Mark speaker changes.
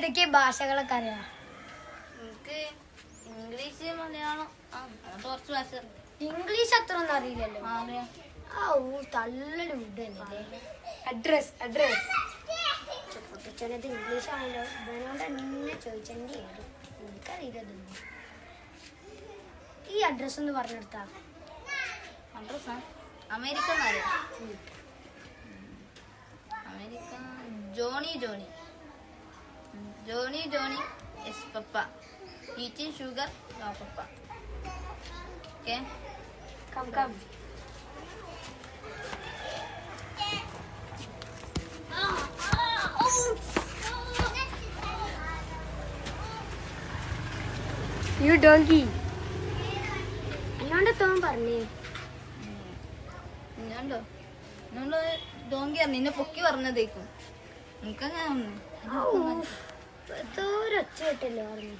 Speaker 1: ഏതൊക്കെ ഭാഷകളൊക്കെ അറിയാം?
Speaker 2: എനിക്ക് ഇംഗ്ലീഷ് മലയാളം കുറച്ച് ഭാഷ
Speaker 1: ഇംഗ്ലീഷ് അത്ര ഒന്നും അറിയില്ലല്ലോ?
Speaker 2: ആ,
Speaker 1: ഊ തള്ളൽ തന്നെ
Speaker 3: അഡ്രസ് അഡ്രസ്
Speaker 1: പൊട്ടിച്ചത് ഇംഗ്ലീഷ് ആണല്ലോ ഇവനോട് എന്നെ ചോദിച്ചെന്റെ എനിക്കറിയില്ല എനിക്കറിയില്ലതൊന്നും ഈ അഡ്രസ് ഒന്ന് പറഞ്ഞെടുത്താ.
Speaker 2: അഡ്രസ്സാ അമേരിക്ക എന്നറിയാം America Johnny Johnny. Johnny Johnny yes papa. Eating sugar no papa. Okay.
Speaker 3: Come come you donkey
Speaker 1: എന്നോണ്ട് തോൻ പറഞ്ഞേ?
Speaker 2: ഞാണ്ടോ നമ്മൾ ഡോങ്കി നിന്നെ പൊക്കി പറഞ്ഞതേക്കും. എനിക്കങ്ങനെ
Speaker 1: എന്തോ ഒരു ഒച്ച പറഞ്ഞു